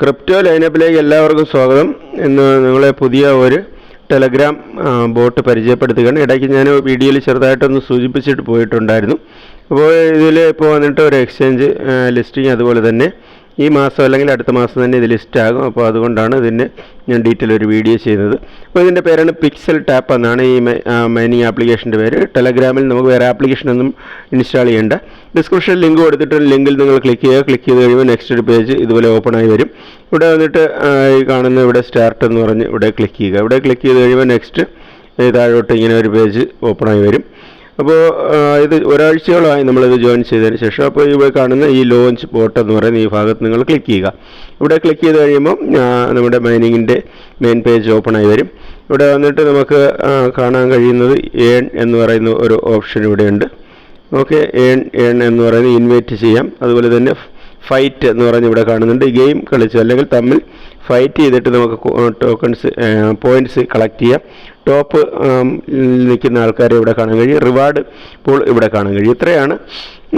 Crypto ലൈനപ്പിലേക്ക് എല്ലാവർക്കും സ്വാഗതം. ഇന്ന് നിങ്ങളെ പുതിയ ഒരു ടെലഗ്രാം ബോട്ട് പരിചയപ്പെടുത്തുകയാണ്. ഇടയ്ക്ക് ഞാൻ വീഡിയോയിൽ ചെറുതായിട്ടൊന്ന് സൂചിപ്പിച്ചിട്ട് പോയിട്ടുണ്ടായിരുന്നു. അപ്പോൾ ഇതിൽ ഇപ്പോൾ വന്നിട്ട് ഒരു എക്സ്ചേഞ്ച് ലിസ്റ്റിംഗ് അതുപോലെ തന്നെ ഈ മാസം അല്ലെങ്കിൽ അടുത്ത മാസം തന്നെ ഇത് ലിസ്റ്റാകും അപ്പോൾ അതുകൊണ്ടാണ് ഇതിന്റെ ഞാൻ ഡീറ്റെയിൽ ഒരു വീഡിയോ ചെയ്യുന്നത് അപ്പോൾ ഇതിന്റെ പേരാണ് പിക്സൽ ടാപ്പ് എന്നാണ് ഈ മൈനിങ് ആപ്ലിക്കേഷന്റെ പേര്. ടെലഗ്രാമിൽ നമുക്ക് വേറെ ആപ്ലിക്കേഷനൊന്നും ഇൻസ്റ്റാൾ ചെയ്യേണ്ട. ഡിസ്ക്രിപ്ഷൻ ലിങ്ക് കൊടുത്തിട്ട് ലിങ്കിൽ നിങ്ങൾ ക്ലിക്ക് ചെയ്യുക. ക്ലിക്ക് ചെയ്ത് കഴിയുമ്പോൾ നെക്സ്റ്റ് ഒരു പേജ് ഇതുപോലെ ഓപ്പൺ ആയി വരും. ഇവിടെ വന്നിട്ട് ഈ കാണുന്ന ഇവിടെ സ്റ്റാർട്ട് എന്ന് പറഞ്ഞ് ഇവിടെ ക്ലിക്ക് ചെയ്യുക. ഇവിടെ ക്ലിക്ക് ചെയ്ത് കഴിയുമ്പോൾ നെക്സ്റ്റ് താഴോട്ട് ഇങ്ങനെ ഒരു പേജ് ഓപ്പൺ ആയി വരും. അപ്പോൾ ഇത് ഒരാഴ്ചയോളമായി നമ്മളിത് ജോയിൻ ചെയ്തതിന് ശേഷം അപ്പോൾ ഇവിടെ കാണുന്ന ഈ ലോഞ്ച് ബോട്ട് എന്ന് പറയുന്ന ഈ ഭാഗത്ത് നിങ്ങൾ ക്ലിക്ക് ചെയ്യുക. ഇവിടെ ക്ലിക്ക് ചെയ്ത് കഴിയുമ്പോൾ നമ്മുടെ മൈനിങ്ങിന്റെ മെയിൻ പേജ് ഓപ്പൺ ആയി വരും. ഇവിടെ വന്നിട്ട് നമുക്ക് കാണാൻ കഴിയുന്നത് ഏൺ എന്ന് പറയുന്ന ഒരു ഓപ്ഷൻ ഇവിടെയുണ്ട് ഓക്കെ ഏൺ ഏൺ എന്ന് പറയുന്നത് ഇൻവൈറ്റ് ചെയ്യാം. അതുപോലെ തന്നെ ഫൈറ്റ് എന്ന് പറഞ്ഞ് ഇവിടെ കാണുന്നുണ്ട്. ഗെയിം കളിച്ച് അല്ലെങ്കിൽ തമ്മിൽ ഫൈറ്റ് ചെയ്തിട്ട് നമുക്ക് ടോക്കൺസ് പോയിന്റ്സ് കളക്ട് ചെയ്യാം. ടോപ്പ് നിൽക്കുന്ന ആൾക്കാരെ ഇവിടെ കാണാൻ കഴിയും. റിവാർഡ് പൂൾ ഇവിടെ കാണാൻ കഴിയും. ഇത്രയാണ്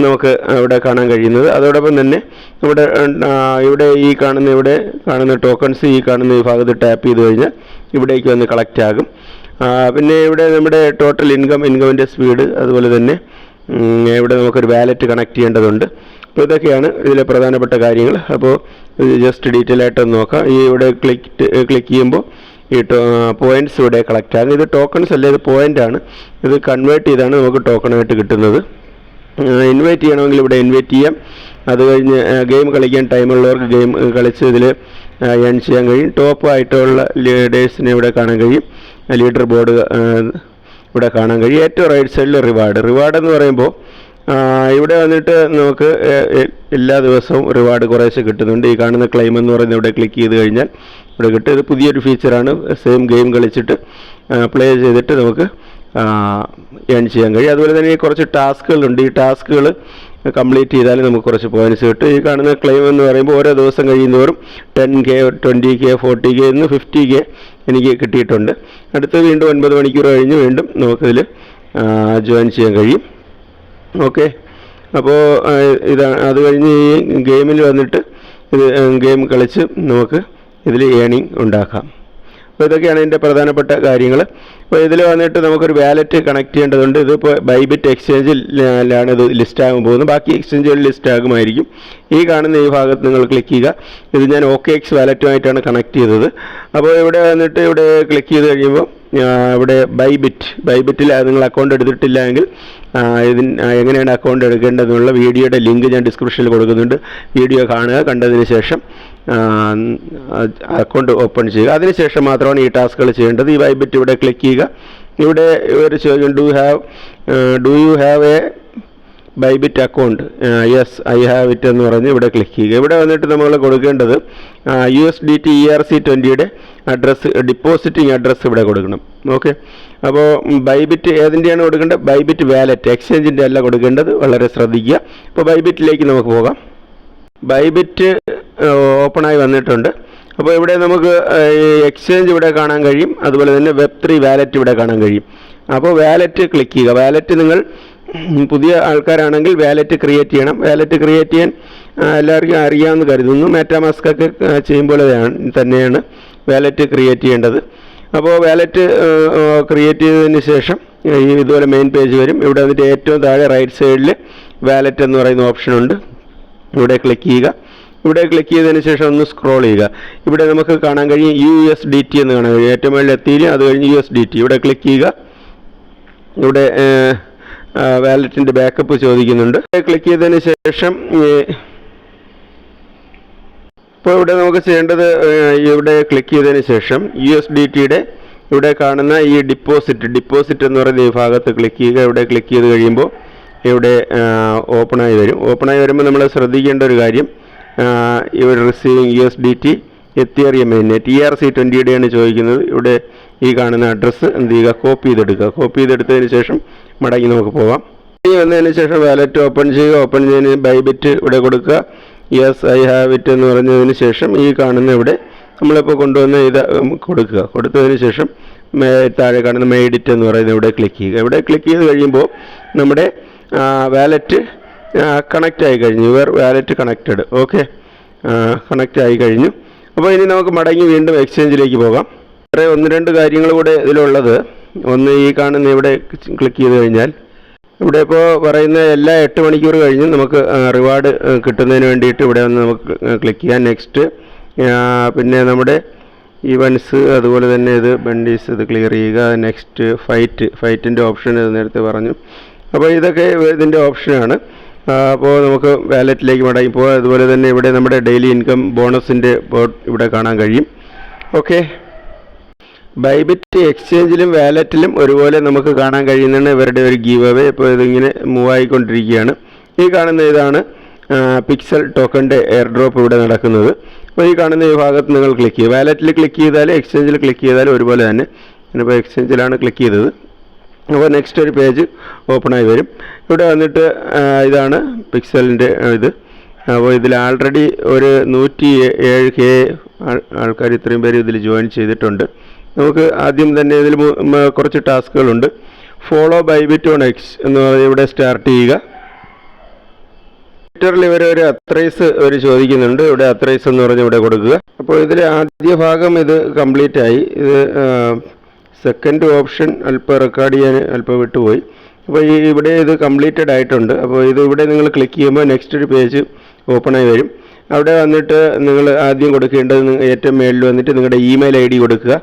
നമുക്ക് ഇവിടെ കാണാൻ കഴിയുന്നത്. അതോടൊപ്പം തന്നെ ഇവിടെ ഇവിടെ ഈ കാണുന്ന ഇവിടെ കാണുന്ന ടോക്കൺസ് ഈ കാണുന്ന ഈ ഭാഗത്ത് ടാപ്പ് ചെയ്ത് കഴിഞ്ഞാൽ ഇവിടേക്ക് വന്ന് കളക്റ്റ് ആകും. പിന്നെ ഇവിടെ നമ്മുടെ ടോട്ടൽ ഇൻകം ഇൻകമിന്റെ സ്പീഡ് അതുപോലെ തന്നെ ഇവിടെ നമുക്കൊരു വാലറ്റ് കണക്ട് ചെയ്യേണ്ടതുണ്ട്. അപ്പോൾ ഇതൊക്കെയാണ് ഇതിലെ പ്രധാനപ്പെട്ട കാര്യങ്ങൾ. അപ്പോൾ ജസ്റ്റ് ഡീറ്റെയിൽ ആയിട്ട് നോക്കാം. ഈ ഇവിടെ ക്ലിക്ക് ക്ലിക്ക് ചെയ്യുമ്പോൾ ഈ പോയിന്റ്സ് ഇവിടെ കളക്ട് ആകും ഇത് ടോക്കൺസ് അല്ലേ? ഇത് പോയിന്റ് ആണ്. ഇത് കൺവേർട്ട് ചെയ്താണ് നമുക്ക് ടോക്കണായിട്ട് കിട്ടുന്നത്. ഇൻവൈറ്റ് ചെയ്യണമെങ്കിൽ ഇവിടെ ഇൻവൈറ്റ് ചെയ്യാം. അത് കഴിഞ്ഞ് ഗെയിം കളിക്കാൻ ടൈമുള്ളവർക്ക് ഗെയിം കളിച്ച് ഇതിൽ ഏൺ ചെയ്യാൻ കഴിയും. ടോപ്പ് ആയിട്ടുള്ള ലീഡേഴ്സിനെ ഇവിടെ കാണാൻ കഴിയും. ലീഡർ ബോർഡ് ഇവിടെ കാണാൻ കഴിയും. ഏറ്റവും റൈറ്റ് സൈഡിൽ റിവാർഡ് റിവാർഡ് എന്ന് പറയുമ്പോൾ ഇവിടെ വന്നിട്ട് നമുക്ക് എല്ലാ ദിവസവും റിവാർഡ് കുറേശ്ശെ കിട്ടുന്നുണ്ട്. ഈ കാണുന്ന ക്ലെയിം എന്ന് പറയുന്നത് ഇവിടെ ക്ലിക്ക് ചെയ്ത് കഴിഞ്ഞാൽ ഇവിടെ കിട്ടും ഇത് പുതിയൊരു ഫീച്ചറാണ് സെയിം ഗെയിം കളിച്ചിട്ട് പ്ലേ ചെയ്തിട്ട് നമുക്ക് ഏൺ ചെയ്യാൻ കഴിയും. അതുപോലെ തന്നെ കുറച്ച് ടാസ്കുകളുണ്ട്. ഈ ടാസ്കുകൾ കംപ്ലീറ്റ് ചെയ്താൽ നമുക്ക് കുറച്ച് പോയിന്റ്സ് കിട്ടും. ഈ കാണുന്ന ക്ലെയിം എന്ന് പറയുമ്പോൾ ഓരോ ദിവസം കഴിയുന്നവരും ten K twenty K forty K എന്ന് ഫിഫ്റ്റി കെ എനിക്ക് കിട്ടിയിട്ടുണ്ട്. അടുത്ത് വീണ്ടും ഒൻപത് മണിക്കൂർ കഴിഞ്ഞ് വീണ്ടും നമുക്കിതിൽ ജോയിൻ ചെയ്യാൻ കഴിയും. ഓക്കെ. അപ്പോൾ ഇതാണ് അത് കഴിഞ്ഞ് ഈ ഗെയിമിൽ വന്നിട്ട് ഇത് ഗെയിം കളിച്ച് നമുക്ക് ഇതിൽ ഏണിങ് ഉണ്ടാക്കാം. അപ്പോൾ ഇതൊക്കെയാണ് ഇതിന്റെ പ്രധാനപ്പെട്ട കാര്യങ്ങൾ. അപ്പോൾ ഇതിൽ വന്നിട്ട് നമുക്കൊരു വാലറ്റ് കണക്ട് ചെയ്യേണ്ടതുണ്ട്. ഇതിപ്പോൾ ബൈബിറ്റ് എക്സ്ചേഞ്ചിലാണ് ഇത് ലിസ്റ്റ് ആകാൻ പോകുന്നത്. ബാക്കി എക്സ്ചേഞ്ചുകൾ ലിസ്റ്റ് ആകുമായിരിക്കും ഈ കാണുന്ന ഈ ഭാഗത്ത് നിങ്ങൾ ക്ലിക്ക് ചെയ്യുക. ഇത് ഞാൻ ഓക്കെ എക്സ് വാലറ്റുമായിട്ടാണ് കണക്ട് ചെയ്തത്. അപ്പോൾ ഇവിടെ വന്നിട്ട് ഇവിടെ ക്ലിക്ക് ചെയ്ത് കഴിയുമ്പോൾ ഇവിടെ ബൈബിറ്റ് ബൈബിറ്റിൽ നിങ്ങൾ അക്കൗണ്ട് എടുത്തിട്ടില്ല എങ്കിൽ ഇതിന് എങ്ങനെയാണ് അക്കൗണ്ട് എടുക്കേണ്ടതെന്നുള്ള വീഡിയോയുടെ ലിങ്ക് ഞാൻ ഡിസ്ക്രിപ്ഷനിൽ കൊടുക്കുന്നുണ്ട്. വീഡിയോ കാണുക കണ്ടതിന് ശേഷം അക്കൗണ്ട് ഓപ്പൺ ചെയ്യുക. അതിനുശേഷം മാത്രമാണ് ഈ ടാസ്കുകൾ ചെയ്യേണ്ടത്. ഈ ബൈബിറ്റ് ഇവിടെ ക്ലിക്ക് ചെയ്യുക. ഇവിടെ ഒരു ചോദ്യം do have do you have a Bybit account yes I have it എന്ന് പറഞ്ഞ് ഇവിടെ ക്ലിക്ക് ചെയ്യുക. ഇവിടെ വന്നിട്ട് നമ്മൾ കൊടുക്കേണ്ടത് U S D T E R C ട്വന്റിയുടെ address depositing address ഇവിടെ കൊടുക്കണം. ഓക്കെ അപ്പോൾ ബൈബിറ്റ് ഏതിന്റെയാണ് കൊടുക്കേണ്ടത്? ബൈബിറ്റ് വാലറ്റ് എക്സ്ചേഞ്ചിന്റെ അല്ല കൊടുക്കേണ്ടത്. വളരെ ശ്രദ്ധിക്കുക. അപ്പോൾ ബൈബിറ്റിലേക്ക് നമുക്ക് പോകാം. ബൈബിറ്റ് ഓപ്പണായി വന്നിട്ടുണ്ട്. അപ്പോൾ ഇവിടെ നമുക്ക് എക്സ്ചേഞ്ച് ഇവിടെ കാണാൻ കഴിയും. അതുപോലെ തന്നെ വെബ് ത്രീ വാലറ്റ് ഇവിടെ കാണാൻ കഴിയും. അപ്പോൾ വാലറ്റ് ക്ലിക്ക് ചെയ്യുക. വാലറ്റ് നിങ്ങൾ പുതിയ ആൾക്കാരാണെങ്കിൽ വാലറ്റ് ക്രിയേറ്റ് ചെയ്യണം. വാലറ്റ് ക്രിയേറ്റ് ചെയ്യാൻ എല്ലാവർക്കും അറിയാമെന്ന് കരുതുന്നു. മാറ്റാമാസ്ക് ഒക്കെ ആ, ചെയ്യുമ്പോൾ തന്നെയാണ് വാലറ്റ് ക്രിയേറ്റ് ചെയ്യേണ്ടത്. അപ്പോൾ വാലറ്റ് ക്രിയേറ്റ് ചെയ്തതിന് ശേഷം ഈ ഇതുപോലെ മെയിൻ പേജ് വരും. ഇവിടെ വന്നിട്ട് ഏറ്റവും താഴെ റൈറ്റ് സൈഡിൽ വാലറ്റ് എന്ന് പറയുന്ന ഓപ്ഷനുണ്ട് ഇവിടെ ക്ലിക്ക് ചെയ്യുക. ഇവിടെ ക്ലിക്ക് ചെയ്തതിന് ശേഷം ഒന്ന് സ്ക്രോൾ ചെയ്യുക. ഇവിടെ നമുക്ക് കാണാൻ കഴിയും യു എസ് ഡി ടി എന്ന് കാണാൻ കഴിയും. ഏറ്റവും മുകളിൽ എത്തിയില്ല അത് കഴിഞ്ഞ് യു എസ് ഡി ടി ഇവിടെ ക്ലിക്ക് ചെയ്യുക. ഇവിടെ വാലറ്റിന്റെ ബാക്കപ്പ് ചോദിക്കുന്നുണ്ട്. ക്ലിക്ക് ചെയ്തതിന് ശേഷം ഇപ്പോൾ ഇവിടെ നമുക്ക് ചെയ്യേണ്ടത് ഇവിടെ ക്ലിക്ക് ചെയ്തതിന് ശേഷം യു എസ് ഡി ടിയുടെ ഇവിടെ കാണുന്ന ഈ ഡിപ്പോസിറ്റ് ഡിപ്പോസിറ്റ് എന്ന് പറയുന്ന ഈ ഭാഗത്ത് ക്ലിക്ക് ചെയ്യുക. ഇവിടെ ക്ലിക്ക് ചെയ്ത് കഴിയുമ്പോൾ ഇവിടെ ഓപ്പണായി വരും. ഓപ്പണായി വരുമ്പോൾ നമ്മൾ ശ്രദ്ധിക്കേണ്ട ഒരു കാര്യം ഇവിടെ receiving U S D T എത്തിയറിയ T R C ട്വന്റിയുടെയാണ് ചോദിക്കുന്നത്. ഇവിടെ ഈ കാണുന്ന അഡ്രസ്സ് എന്ത് ചെയ്യുക? കോപ്പി ചെയ്തെടുക്കുക. കോപ്പി ചെയ്തെടുത്തതിന് ശേഷം മടങ്ങി നമുക്ക് പോകാം ഈ വന്നതിന് ശേഷം വാലറ്റ് ഓപ്പൺ ചെയ്യുക. ഓപ്പൺ ചെയ്യുന്നതിന് ബൈബിറ്റ് ഇവിടെ കൊടുക്കുക. യെസ് ഐ ഹാവ് ഇറ്റ് എന്ന് പറഞ്ഞതിന് ശേഷം ഈ കാണുന്ന ഇവിടെ നമ്മളിപ്പോൾ കൊണ്ടുവന്ന ഇത് കൊടുക്കുക. കൊടുത്തതിന് ശേഷം താഴെ കാണുന്ന മെയ്ഡിറ്റ് എന്ന് പറയുന്നത് ഇവിടെ ക്ലിക്ക് ചെയ്യുക. ഇവിടെ ക്ലിക്ക് ചെയ്ത് കഴിയുമ്പോൾ നമ്മുടെ വാലറ്റ് കണക്റ്റ് ആയി കഴിഞ്ഞു. Your wallet connected okay connect ആയി കഴിഞ്ഞു. അപ്പോൾ ഇനി നമുക്ക് മടങ്ങി വീണ്ടും എക്സ്ചേഞ്ചിലേക്ക് പോകാം. വേറെ ഒന്ന് രണ്ട് കാര്യങ്ങൾ കൂടെ ഇതിലുള്ളത്. ഒന്ന് ഈ കാണുന്ന ഇവിടെ ക്ലിക്ക് ചെയ്ത് കഴിഞ്ഞാൽ ഇവിടെ ഇപ്പോൾ പറയുന്ന എല്ലാ എട്ട് മണിക്കൂർ കഴിഞ്ഞ് നമുക്ക് റിവാർഡ് കിട്ടുന്നതിന് വേണ്ടിയിട്ട് ഇവിടെ ഒന്ന് നമുക്ക് ക്ലിക്ക് ചെയ്യാം. നെക്സ്റ്റ് പിന്നെ നമ്മുടെ ഇവൻസ് അതുപോലെ തന്നെ ഇത് ബണ്ടീസ് ഇത് ക്ലിയർ ചെയ്യുക. നെക്സ്റ്റ് ഫൈറ്റ് ഫൈറ്റിന്റെ ഓപ്ഷൻ നേരത്തെ പറഞ്ഞു. അപ്പോൾ ഇതൊക്കെ ഇതിന്റെ ഓപ്ഷനാണ് അപ്പോൾ നമുക്ക് വാലറ്റിലേക്ക് മടങ്ങി പോകാം. അതുപോലെ തന്നെ ഇവിടെ നമ്മുടെ ഡെയിലി ഇൻകം ബോണസിന്റെ ഇവിടെ കാണാൻ കഴിയും. ഓക്കെ ബൈബിറ്റ് എക്സ്ചേഞ്ചിലും വാലറ്റിലും ഒരുപോലെ നമുക്ക് കാണാൻ കഴിയുന്നതാണ് ഇവരുടെ ഒരു ഗീവ് അവേ ഇപ്പോൾ ഇതിങ്ങനെ മൂവ് ആയിക്കൊണ്ടിരിക്കുകയാണ്. ഈ കാണുന്ന ഇതാണ് പിക്സൽ ടോക്കണിന്റെ എയർ ഡ്രോപ്പ് ഇവിടെ നടക്കുന്നത്. അപ്പോൾ ഈ കാണുന്ന ഈ ഭാഗത്ത് നിങ്ങൾ ക്ലിക്ക് ചെയ്യുക. വാലറ്റിൽ ക്ലിക്ക് ചെയ്താൽ എക്സ്ചേഞ്ചിൽ ക്ലിക്ക് ചെയ്താൽ ഒരുപോലെ തന്നെ ഞാനിപ്പോൾ എക്സ്ചേഞ്ചിലാണ് ക്ലിക്ക് ചെയ്തത്. അപ്പോൾ നെക്സ്റ്റ് ഒരു പേജ് ഓപ്പണായി വരും. ഇവിടെ വന്നിട്ട് ഇതാണ് പിക്സലിന്റെ ഇത്. അപ്പോൾ ഇതിൽ ആൾറെഡി ഒരു നൂറ്റി ഏഴ് കെ ആൾക്കാർ ഇത്രയും പേര് ഇതിൽ ജോയിൻ ചെയ്തിട്ടുണ്ട്. നമുക്ക് ആദ്യം തന്നെ ഇതിൽ കുറച്ച് ടാസ്കുകളുണ്ട്. Follow Bybit on X എന്ന് പറഞ്ഞ് ഇവിടെ സ്റ്റാർട്ട് ചെയ്യുക. ട്വിറ്ററിൽ ഇവർ ഒരു അത്രൈസ് അവർ ചോദിക്കുന്നുണ്ട്. ഇവിടെ അത്രൈസ് എന്ന് പറഞ്ഞ് ഇവിടെ കൊടുക്കുക. അപ്പോൾ ഇതിൽ ആദ്യ ഭാഗം ഇത് കംപ്ലീറ്റ് ആയി. ഇത് സെക്കൻഡ് ഓപ്ഷൻ അല്പം റെക്കോർഡ് ചെയ്യാൻ അല്പം വിട്ടുപോയി. അപ്പോൾ ഈ ഇവിടെ ഇത് കംപ്ലീറ്റഡ് ആയിട്ടുണ്ട്. അപ്പോൾ ഇത് ഇവിടെ നിങ്ങൾ ക്ലിക്ക് ചെയ്യുമ്പോൾ നെക്സ്റ്റ് ഒരു പേജ് ഓപ്പൺ ആയി വരും. അവിടെ വന്നിട്ട് നിങ്ങൾ ആദ്യം കൊടുക്കേണ്ടത് ഏറ്റവും മേളിൽ വന്നിട്ട് നിങ്ങളുടെ ഇമെയിൽ ഐ കൊടുക്കുക.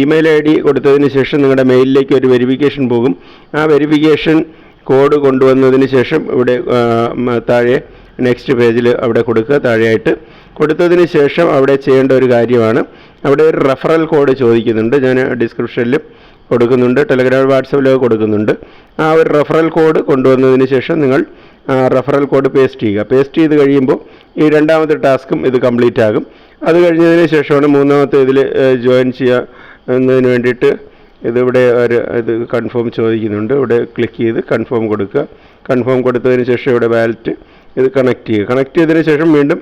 ഇമെയിൽ ഐ ഡി കൊടുത്തതിന് ശേഷം നിങ്ങളുടെ മെയിലിലേക്ക് ഒരു വെരിഫിക്കേഷൻ പോകും. ആ വെരിഫിക്കേഷൻ കോഡ് കൊണ്ടുവന്നതിന് ശേഷം ഇവിടെ താഴെ നെക്സ്റ്റ് പേജിൽ അവിടെ കൊടുക്കുക താഴെയായിട്ട്. കൊടുത്തതിന് ശേഷം അവിടെ ചെയ്യേണ്ട ഒരു കാര്യമാണ്. അവിടെ ഒരു റെഫറൽ കോഡ് ചോദിക്കുന്നുണ്ട്. ഞാൻ ഡിസ്ക്രിപ്ഷനിലും കൊടുക്കുന്നുണ്ട്. ടെലഗ്രാം വാട്സപ്പിലൊക്കെ കൊടുക്കുന്നുണ്ട്. ആ ഒരു റെഫറൽ കോഡ് കൊണ്ടുവന്നതിന് ശേഷം നിങ്ങൾ റെഫറൽ കോഡ് പേസ്റ്റ് ചെയ്യുക. പേസ്റ്റ് ചെയ്ത് കഴിയുമ്പോൾ ഈ രണ്ടാമത്തെ ടാസ്കും ഇത് കംപ്ലീറ്റ് ആകും. അത് കഴിഞ്ഞതിന് ശേഷമാണ് മൂന്നാമത്തെ ഇതിൽ ജോയിൻ ചെയ്യുക. എന്നതിന് വേണ്ടിയിട്ട് ഇതിവിടെ ഒരു ഇത് കൺഫേം ചോദിക്കുന്നുണ്ട്. ഇവിടെ ക്ലിക്ക് ചെയ്ത് കൺഫേം കൊടുക്കുക. കൺഫേം കൊടുത്തതിന് ശേഷം ഇവിടെ വാലറ്റ് ഇത് കണക്ട് ചെയ്യുക. കണക്ട് ചെയ്തതിന് ശേഷം വീണ്ടും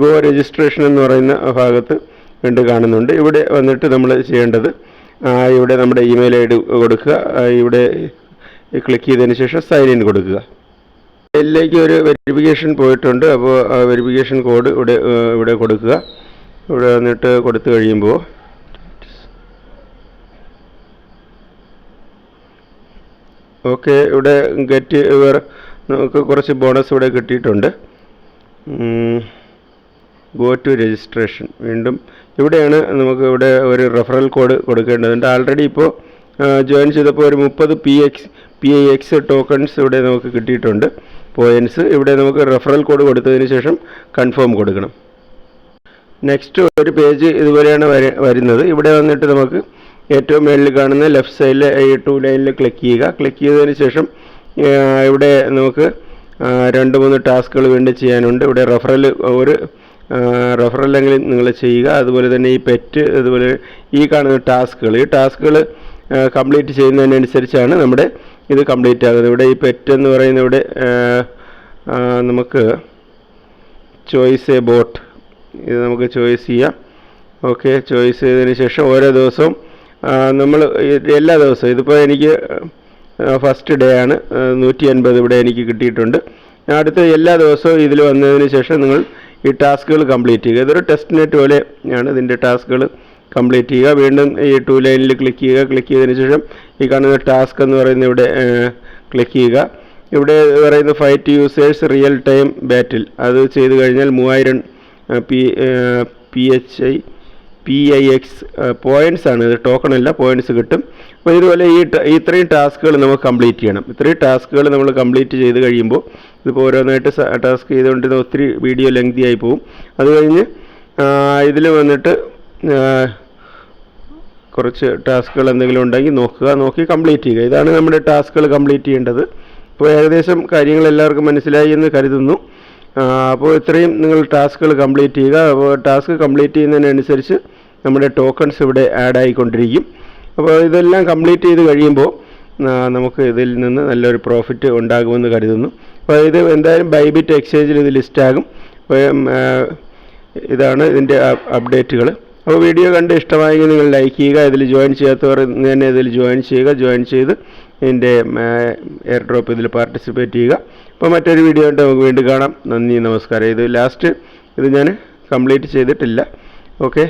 ഗോ രജിസ്ട്രേഷൻ എന്ന് പറയുന്ന ഭാഗത്ത് വീണ്ടും കാണുന്നുണ്ട്. ഇവിടെ വന്നിട്ട് നമ്മൾ ചെയ്യേണ്ടത് ഇവിടെ നമ്മുടെ ഇമെയിൽ ഐ ഡി കൊടുക്കുക ഇവിടെ ക്ലിക്ക് ചെയ്തതിന് ശേഷം സൈൻ ഇൻ കൊടുക്കുക. ഇതിലേക്ക് ഒരു വെരിഫിക്കേഷൻ പോയിട്ടുണ്ട്. അപ്പോൾ ആ വെരിഫിക്കേഷൻ കോഡ് ഇവിടെ ഇവിടെ കൊടുക്കുക. ഇവിടെ വന്നിട്ട് കൊടുത്തു കഴിയുമ്പോൾ ഓക്കെ ഇവിടെ ഗെറ്റ് ഇവർ നമുക്ക് കുറച്ച് ബോണസ് ഇവിടെ കിട്ടിയിട്ടുണ്ട്. ഗോ ടു രജിസ്ട്രേഷൻ വീണ്ടും ഇവിടെയാണ് നമുക്ക് ഇവിടെ ഒരു റെഫറൽ കോഡ് കൊടുക്കേണ്ടതുണ്ട് ആൾറെഡി ഇപ്പോൾ ജോയിൻ ചെയ്തപ്പോൾ ഒരു മുപ്പത് P X P I X tokens ഇവിടെ നമുക്ക് കിട്ടിയിട്ടുണ്ട്. പോയിന്റ്സ് ഇവിടെ നമുക്ക് റെഫറൽ കോഡ് കൊടുത്തതിന് ശേഷം കൺഫേം കൊടുക്കണം. നെക്സ്റ്റ് ഒരു പേജ് ഇതുപോലെയാണ് വരുന്നത്. ഇവിടെ വന്നിട്ട് നമുക്ക് ഏറ്റവും മുകളിൽ കാണുന്ന ലെഫ്റ്റ് സൈഡിൽ ഈ ടു ലൈനിൽ ക്ലിക്ക് ചെയ്യുക. ക്ലിക്ക് ചെയ്തതിന് ശേഷം ഇവിടെ നമുക്ക് രണ്ട് മൂന്ന് ടാസ്കുകൾ വീണ്ടും ചെയ്യാനുണ്ട്. ഇവിടെ റെഫറൽ ഒരു റെഫറലെങ്കിലും നിങ്ങൾ ചെയ്യുക. അതുപോലെ തന്നെ ഈ പെറ്റ് അതുപോലെ ഈ കാണുന്ന ടാസ്കുകൾ. ഈ ടാസ്കുകൾ കംപ്ലീറ്റ് ചെയ്യുന്നതിനനുസരിച്ചാണ് നമ്മുടെ ഇത് കംപ്ലീറ്റ് ആകുന്നത്. ഇവിടെ ഈ പെറ്റ് എന്ന് പറയുന്ന ഇവിടെ നമുക്ക് ചോയ്സ് എ ബോട്ട് ഇത് നമുക്ക് ചോയ്സ് ചെയ്യാം. ഓക്കെ ചോയ്സ് ചെയ്തതിന് ശേഷം ഓരോ ദിവസവും നമ്മൾ എല്ലാ ദിവസവും ഇതിപ്പോൾ എനിക്ക് ഫസ്റ്റ് ഡേ ആണ് നൂറ്റി അൻപത് ഇവിടെ എനിക്ക് കിട്ടിയിട്ടുണ്ട്. അടുത്ത എല്ലാ ദിവസവും ഇതിൽ വന്നതിന് ശേഷം നിങ്ങൾ ഈ ടാസ്കുകൾ കംപ്ലീറ്റ് ചെയ്യുക. ഇതൊരു ടെസ്റ്റ് നെറ്റ് പോലെ ആണ് ഇതിന്റെ ടാസ്കുകൾ കംപ്ലീറ്റ് ചെയ്യുക. വീണ്ടും ഈ ടു ലൈനിൽ ക്ലിക്ക് ചെയ്യുക. ക്ലിക്ക് ചെയ്തതിന് ശേഷം ഈ കാണുന്ന ടാസ്ക് എന്ന് പറയുന്ന ഇവിടെ ക്ലിക്ക് ചെയ്യുക. ഇവിടെ പറയുന്ന fight users real time battle അത് ചെയ്ത് കഴിഞ്ഞാൽ മൂവായിരം P P H I P I X points ആണ്. ഇത് ടോക്കൺ അല്ല പോയിന്റ്സ് കിട്ടും. അപ്പോൾ ഇതുപോലെ ഈ ഇത്രയും ടാസ്കുകൾ നമുക്ക് കംപ്ലീറ്റ് ചെയ്യണം. ഇത്രയും ടാസ്കുകൾ നമ്മൾ കംപ്ലീറ്റ് ചെയ്ത് കഴിയുമ്പോൾ ഇതിപ്പോൾ ഓരോന്നായിട്ട് ടാസ്ക് ചെയ്തുകൊണ്ടിരുന്ന ഒത്തിരി വീഡിയോ ലെങ്തി ആയി പോകും അത് കഴിഞ്ഞ് ഇതിൽ വന്നിട്ട് കുറച്ച് ടാസ്കുകൾ എന്തെങ്കിലും ഉണ്ടെങ്കിൽ നോക്കുക. നോക്കി കംപ്ലീറ്റ് ചെയ്യുക. ഇതാണ് നമ്മുടെ ടാസ്കുകൾ കംപ്ലീറ്റ് ചെയ്യേണ്ടത്. അപ്പോൾ ഏകദേശം കാര്യങ്ങൾ എല്ലാവർക്കും മനസ്സിലായി എന്ന് കരുതുന്നു. അപ്പോൾ ഇത്രയും നിങ്ങൾ ടാസ്കുകൾ കംപ്ലീറ്റ് ചെയ്യുക. അപ്പോൾ ടാസ്ക് കംപ്ലീറ്റ് ചെയ്യുന്നതിനനുസരിച്ച് നമ്മുടെ ടോക്കൺസ് ഇവിടെ ആഡ് ആയിക്കൊണ്ടിരിക്കും അപ്പോൾ ഇതെല്ലാം കംപ്ലീറ്റ് ചെയ്ത് കഴിയുമ്പോൾ നമുക്ക് ഇതിൽ നിന്ന് നല്ലൊരു പ്രോഫിറ്റ് ഉണ്ടാകുമെന്ന് കരുതുന്നു. അപ്പോൾ ഇത് എന്തായാലും ബൈബിറ്റ് എക്സ്ചേഞ്ചിൽ ഇത് ലിസ്റ്റാകും ഇതാണ് ഇതിന്റെ അപ്ഡേറ്റുകൾ അപ്പോൾ വീഡിയോ കണ്ട് ഇഷ്ടമായെങ്കിൽ നിങ്ങൾ ലൈക്ക് ചെയ്യുക. ഇതിൽ ജോയിൻ ചെയ്യാത്തവർ തന്നെ ഇതിൽ ജോയിൻ ചെയ്യുക. ജോയിൻ ചെയ്ത് ഇതിന്റെ എയർ ഡ്രോപ്പ് ഇതിൽ പാർട്ടിസിപ്പേറ്റ് ചെയ്യുക. അപ്പോൾ മറ്റൊരു വീഡിയോ ആയിട്ട് നമുക്ക് വീണ്ടും കാണാം. നന്ദി നമസ്കാരം. ഇത് ലാസ്റ്റ് ഇത് ഞാൻ കംപ്ലീറ്റ് ചെയ്തിട്ടില്ല. ഓക്കെ